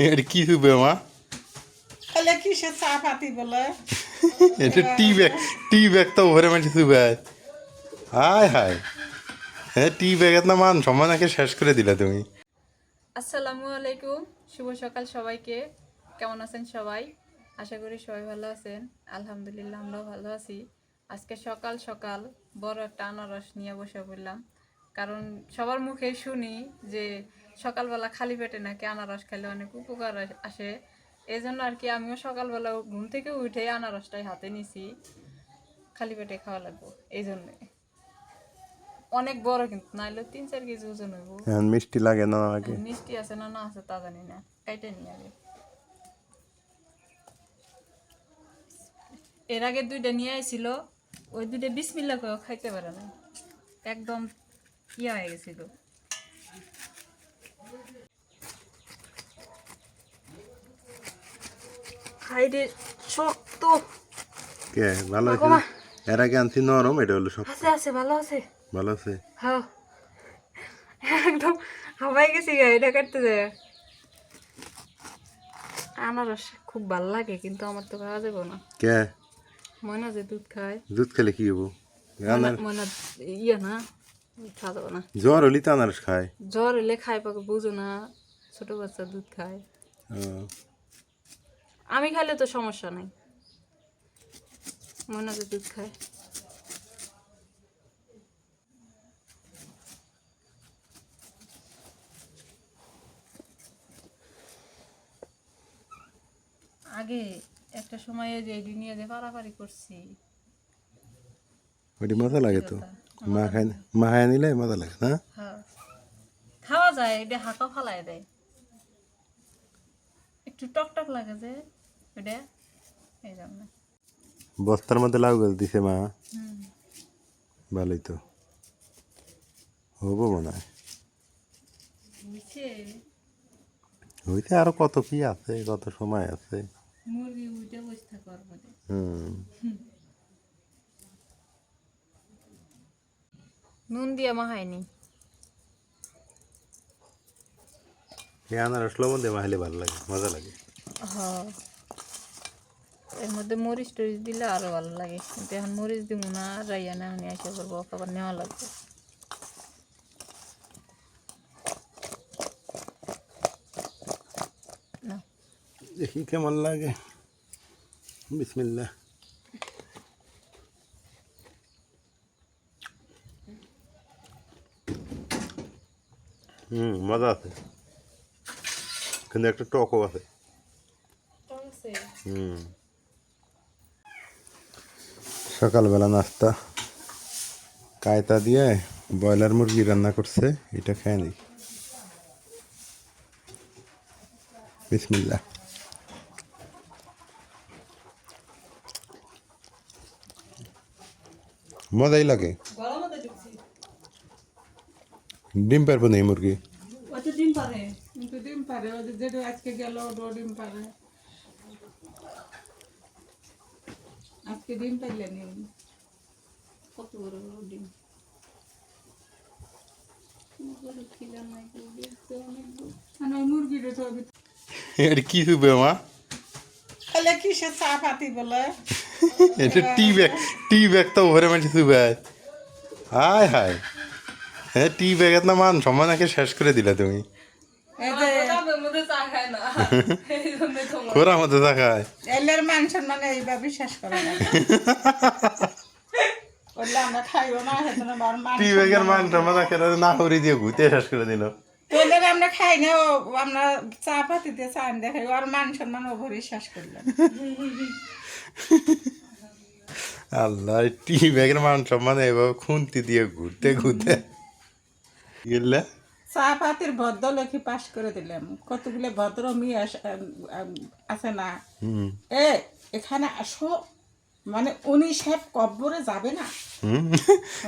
এটা কি হবে মা তাহলে কিসের চা পাতি বলে এটা টি ব্যাগ টি ব্যাগ তো ভরে মাঝে শুবে হায় হায় হ্যাঁ টি ব্যাগের না মান সম্মানকে শেষ করে দিলা তুমি আসসালামু আলাইকুম শুভ সকাল সবাইকে কেমন আছেন সবাই আশা করি সবাই ভালো আছেন আলহামদুলিল্লাহ আমরাও ভালো আছি আজকে সকাল সকাল বড় একটা আনারস নিয়ে বসে পড়লাম কারণ সবার মুখে শুনি যে সকালবেলা খালি পেটে নাকি আনারস খেলে অনেক উপকার আসে। এই জন্য আর কি আমিও সকালবেলা ঘুম থেকে উঠে আনারসটাই হাতে নিছি খালি পেটে খাওয়া লাগবো এই জন্যে অনেক বড় কিন্তু নাইলে তিন চার কেজি ওজন হইব। এখন মিষ্টি লাগে না লাগে মিষ্টি আছে না না আছে তা জানি না কাইটে নিয়ে আগে। এর আগে দুইটা নিয়ে আইছিল ওই দুইটা বিসমিল্লা করে খাইতে পারে না। একদম ইয়া হয়ে গেছিল। খাইতে শক্ত। কে ভালো আছে। এর আগে আনছি নরম এটা হলো সব আছে আছে ভালো আছে। ভালো আছে? হ্যাঁ। একদম হাবাই গেছি গা এটা কাটতে যায়। আনারস খুব ভালো লাগে কিন্তু আমার তো খাওয়া যাবে না। কে? ময়না যে দুধ খায়। দুধ খেলে কি হব? ময়না ইয়ে না খাওয়া যাবে না। জ্বর হলি তো আনারস খায়। জ্বর হলে খায় পাকে বুঝো না ছোট বাচ্চা দুধ খায়। আমি খাইলে তো সমস্যা নাই। ময়না যে দুধ খায়। আগে একটা সময়ে যে এডি নিয়ে যে পারাপারি করছি। ওটি মজা লাগে তো। মা খায় মা খায় নিলে মজা লাগে না? হ্যাঁ। খাওয়া যায় এটা হাঁকা ফালাই দেয়। একটু টক টক লাগে যে। এটা এই জন্য বস্তার মধ্যে লাউ গাছ দিছে মা। ভালোই তো। হব মনে হয়। হইতে আরও কত কি আছে কত সময় আছে। মুরগি উঠে বসে থাকার হুম। নুন দিয়ে মাহায়নি এই আনারস লবণ দিয়ে ভালো লাগে মজা লাগে। হ্যাঁ। এর মধ্যে মরিচ টরিচ দিলে আরও ভালো লাগে। কিন্তু এখন মরিচ দিব না রাইয়া না নিয়ে আসা করব আবার নেওয়া লাগবে। না। দেখি কেমন লাগে। বিসমিল্লা হুম মজা আছে। কিন্তু একটা টকও আছে। হুম। সকালবেলা নাস্তা কায়তা দিয়ে ব্রয়লার মুরগি রান্না করছে, এটা খায় নি বিসমিল্লা মজাই লাগে। ডিম পারব না এই মুরগি। ডিম পারে ডিম পারে আজকে গেল ডিম পারে। আজকে ডিম পাইলে নি কত বড় বড় ডিম? মানে এটা কি হবে মা? তাহলে কিসের চা পাতি বলে? এটা টি ব্যাগ টি ব্যাগ তো ভরে মাঝে শুবে হায় হায়। হ্যাঁ টি ব্যাগের না মান সম্মানকে শেষ করে দিলা তুমি। খোরা মতো দেখায় এলের মান সম্মানে এইভাবে শেষ করে আমরা খাই না আমরা চা পাতি দিয়ে চা দেখাই ওর মান সম্মান ও ভরি শেষ করলাম আল্লাহ টি ব্যাগের মান সম্মান এভাবে খুন্তি দিয়ে ঘুরতে ঘুরতে। গেলে চা পাতির ভদ্র লেখি পাশ করে দিলাম। কতগুলো ভদ্র মেয়ে আছে না? এ এখানে আসো। মানে উনি সাহেব কব্বরে যাবে না?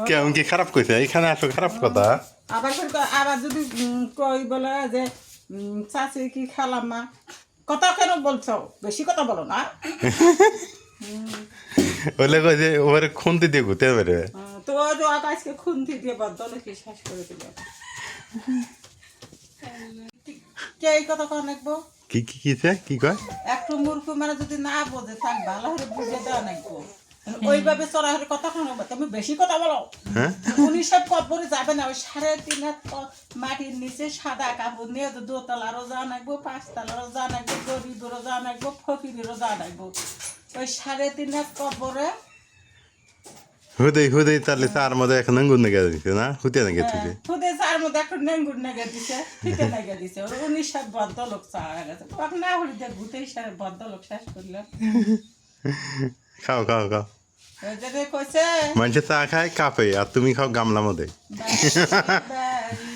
কেমন কি খারাপ কইছে? এখানে আসো খারাপ কথা। আবার আবার যদি কই বলে যে চাচি কি খেলাম মা? কথা কেন বলছো? বেশি কথা বলো না। বলে কইছে ওরে খুন্তি দিয়ে ঘুরতে পারে তো ও তো আজকে খুন্তি দিয়ে বদ্ধ লেখি শেষ করে দিল। কে এই কথা কন লিখব কি কি কিছে কি কয়? একটু মূর্খ মানে যদি না বোঝে থাক ভালো করে বুঝে দেওয়া নাই ওইভাবে চড়া হলে কথা শোনো তুমি বেশি কথা বলো। হ্যাঁ? উনি সব কবরে যাবে না। ওই সাড়ে তিন হাত মাটির নিচে সাদা কাপড় নিয়ে দোতলারও যা নাকবো পাঁচতলারও যা নাকবো গরিবেরও যা নাকবো ফকিরেরও যা নাকবো। ওই সাড়ে তিন হাত কবরে হুদেই হুদেই তাহলে তার মধ্যে এখন নেগে দিছে না? হুতে নেগে থেকে খুদে চার মধ্যে একটু নেঙ্গুর নেগে দিছে ফিতে নেগে দিছে। ওর উনি সব বদ্ধ লোক চাওয়া গেছে। তখন না হলে দেখ ভূতে হিসাবে বদ্ধ লোক শেষ করল। খাও খাও খাও। ওই জন্য কইছে মানুষে চা খায় কাপে আর তুমি খাও গামলা মধ্যে বাড়ি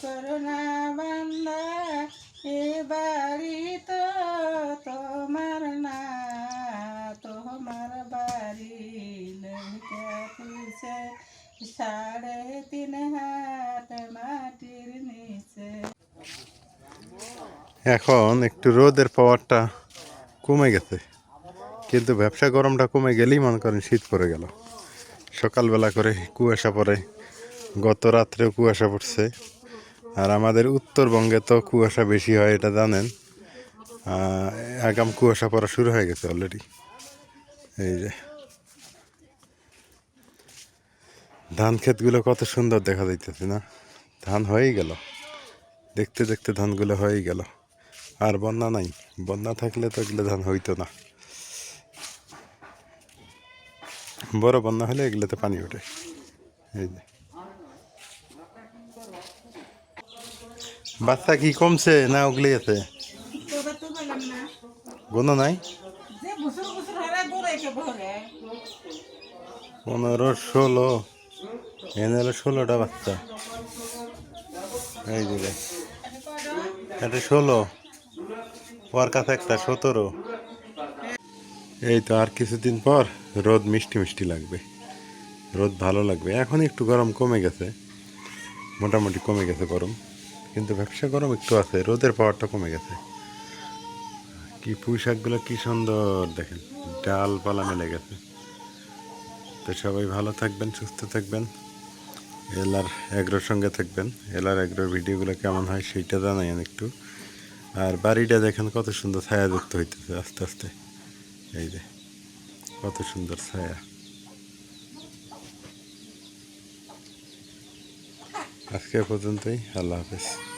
করোনা বান্দা এ বাড়ি তো তোমার না তোমার বাড়ি সাড়ে তিন হাত মাটির নিচে এখন একটু রোদের পাওয়ারটা কমে গেছে। কিন্তু ব্যবসা গরমটা কমে গেলেই মনে করেন শীত পড়ে গেল। সকালবেলা করে কুয়াশা পড়ে, গত রাত্রেও কুয়াশা পড়ছে। আর আমাদের উত্তরবঙ্গে তো কুয়াশা বেশি হয়, এটা জানেন। আগাম কুয়াশা পড়া শুরু হয়ে গেছে অলরেডি এই যে। ধান ক্ষেতগুলো কত সুন্দর দেখা যাইতেছে না? ধান হয়েই গেল। দেখতে দেখতে ধানগুলো হয়েই গেল। আর বন্যা নাই। বন্যা থাকলে তো এগুলো ধান হইতো না। বড় বন্যা হলে এগুলোতে পানি ওঠে। এই যে। বাচ্চা কি কমছে না ওগুলি আছে কোনো নাই? পনেরো, ষোলো। এনে হলো ষোলোটা বাচ্চা। এই যে। এটা ষোলো। ওর কাছে একটা সতেরো। এই তো আর কিছুদিন পর রোদ মিষ্টি মিষ্টি লাগবে। রোদ ভালো লাগবে। এখন একটু গরম কমে গেছে। মোটামুটি কমে গেছে গরম। কিন্তু ব্যবসা গরম একটু আছে। রোদের পাওয়ারটা কমে গেছে। কি পুঁই শাকগুলো কি সুন্দর দেখেন। ডালপালা মেলে গেছে। তো সবাই ভালো থাকবেন, সুস্থ থাকবেন। এলার এগ্রোর সঙ্গে থাকবেন। এলার এগ্রোর ভিডিওগুলো কেমন হয় সেইটা জানাইন একটু। আর বাড়িটা দেখেন কত সুন্দর ছায়া যুক্ত হইতেছে আস্তে আস্তে। এই যে, কত সুন্দর ছায়া। আজকে পর্যন্তই, আল্লাহ হাফেজ।